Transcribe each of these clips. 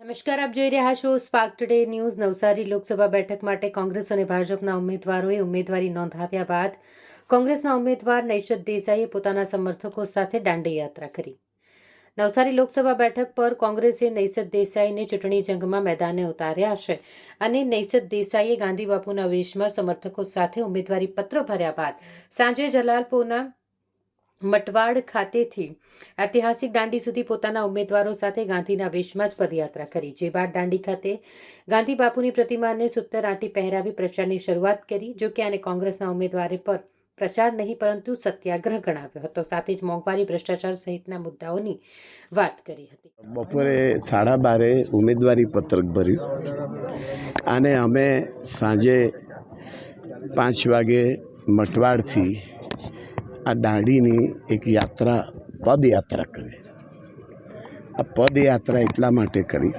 નમસ્કાર, આપ જોઈ રહ્યા છો Spark Today News Navsari Lok Sabha બેઠક માટે કોંગ્રેસ અને ભાજપના ઉમેદવારોએ ઉમેદવારી નોંધાવ્યા બાદ કોંગ્રેસના ઉમેદવાર નૈશદ દેસાઈએ પોતાના સમર્થકો સાથે દાંડી યાત્રા કરી. નવસારી લોકસભા બેઠક પર કોંગ્રેસે નૈસદ દેસાઈને ચૂંટણી જંગમાં મેદાને ઉતાર્યા છે અને નૈસદ દેસાઈએ ગાંધી બાપુના વેશમાં સમર્થકો સાથે ઉમેદવારી પત્ર ભર્યા બાદ સાંજે જલાલપુરના મટવાડ ખાતેથી ઐતિહાસિક દાંડી સુધી પોતાના ઉમેદવારો સાથે ગાંધીના વેશમાં જ પદયાત્રા કરી. જે બાદ દાંડી ખાતે ગાંધી બાપુની પ્રતિમાને સૂતર આંટી પહેરાવી પ્રચારની શરૂઆત કરી, જો કે આને કોંગ્રેસના ઉમેદવારે પર પ્રચાર નહીં, પરંતુ સત્યાગ્રહ ગણાવ્યો હતો. સાથે જ મોંઘવારી, ભ્રષ્ટાચાર સહિતના મુદ્દાઓની વાત કરી હતી. બપોરે સાડા બારે ઉમેદવારી પત્રક ભર્યું. અને અમે સાંજે પાંચ વાગે મટવાડથી આ દાંડીની એક યાત્રા, પદયાત્રા કરી. આ પદયાત્રા એટલા માટે કરી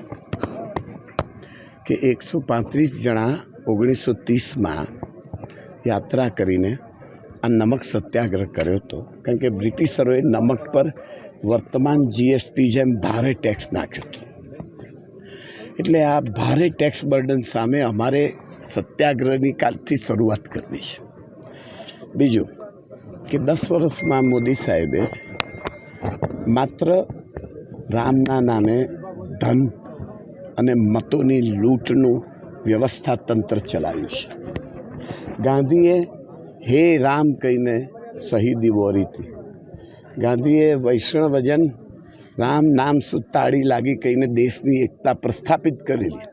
કે એકસો પાંત્રીસ જણા ઓગણીસો ત્રીસમાં યાત્રા કરીને આ નમક સત્યાગ્રહ કર્યો હતો. કારણ કે બ્રિટિશરોએ નમક પર વર્તમાન જીએસટી જેમ ભારે ટેક્સ નાખ્યો હતો. એટલે આ ભારે ટેક્સ બર્ડન સામે અમારે સત્યાગ્રહની કાલથી શરૂઆત કરવી છે. બીજું કે દસ વર્ષમાં મોદી સાહેબે માત્ર રામના નામે ધન અને મતોની લૂંટનું વ્યવસ્થા તંત્ર ચલાવ્યું છે. ગાંધીએ હે રામ કહીને શહીદી વોરી હતી. ગાંધીએ વૈષ્ણવજન રામ નામ સુતાળી લાગી કહીને દેશની એકતા પ્રસ્થાપિત કરેલી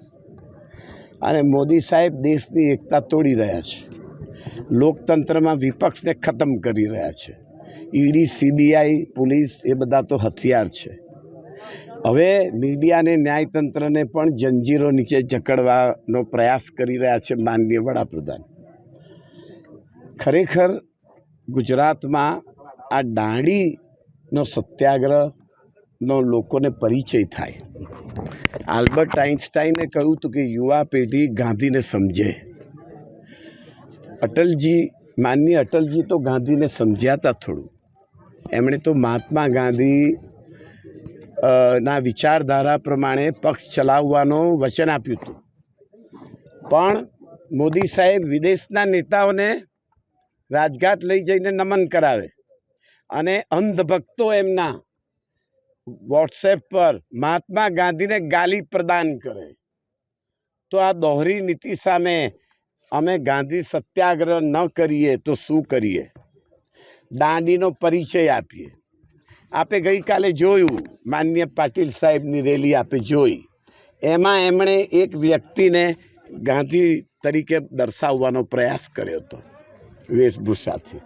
અને મોદી સાહેબ દેશની એકતા તોડી રહ્યા છે. લોકતંત્રમાં વિપક્ષને ખતમ કરી રહ્યા છે. ઈડી, સીબીઆઈ, પોલીસ એ બધા તો હથિયાર છે. હવે મીડિયાને, ન્યાયતંત્રને પણ જંજીરો નીચે જકડવાનો પ્રયાસ કરી રહ્યા છે માનનીય વડાપ્રધાન. ખરેખર ગુજરાતમાં આ દાંડીનો સત્યાગ્રહનો લોકોને પરિચય થાય. આલ્બર્ટ આઇન્સ્ટાઈને કહ્યું હતું કે યુવા પેઢી ગાંધીને સમજે. અટલજી, માનનીય અટલજી તો ગાંધીને સમજ્યા હતા થોડું. એમણે તો મહાત્મા ગાંધી ના વિચારધારા પ્રમાણે પક્ષ ચલાવવાનું વચન આપ્યું હતું. પણ મોદી સાહેબ વિદેશના નેતાઓને રાજઘાટ લઈ જઈને નમન કરાવે અને અંધભક્તો એમના વોટ્સએપ પર મહાત્મા ગાંધીને ગાલી પ્રદાન કરે. તો આ દોહરી નીતિ સામે અમે ગાંધી સત્યાગ્રહ ન કરીએ તો શું કરીએ? દાંડીનો પરિચય આપીએ. આપે ગઈકાલે જોયું, માન્ય પાટીલ સાહેબની રેલી આપે જોઈ. એમાં એમણે એક વ્યક્તિને ગાંધી તરીકે દર્શાવવાનો પ્રયાસ કર્યો હતો, વેશભૂષાથી.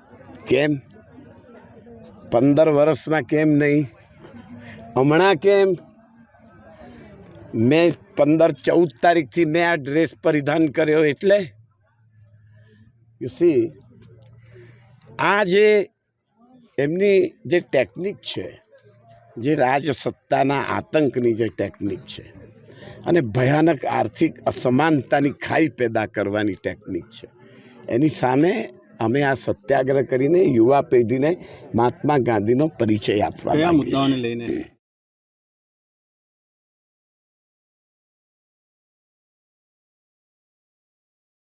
કેમ? પંદર વર્ષમાં કેમ નહીં? હમણાં કેમ? મેં પંદર ચૌદ તારીખથી મેં આ ડ્રેસ પરિધાન કર્યો એટલે? યુ સી આ જે એમની જે ટેકનિક છે જે રાજસત્તાના આતંકની જે ટેકનિક છે અને ભયાનક આર્થિક અસમાનતાની ખાઈ પેદા કરવાની ટેકનિક છે એની સામે અમે આ સત્યાગ્રહ કરીને યુવા પેઢીને મહાત્મા ગાંધીનો પરિચય આપવા. મુદ્દાઓને લઈને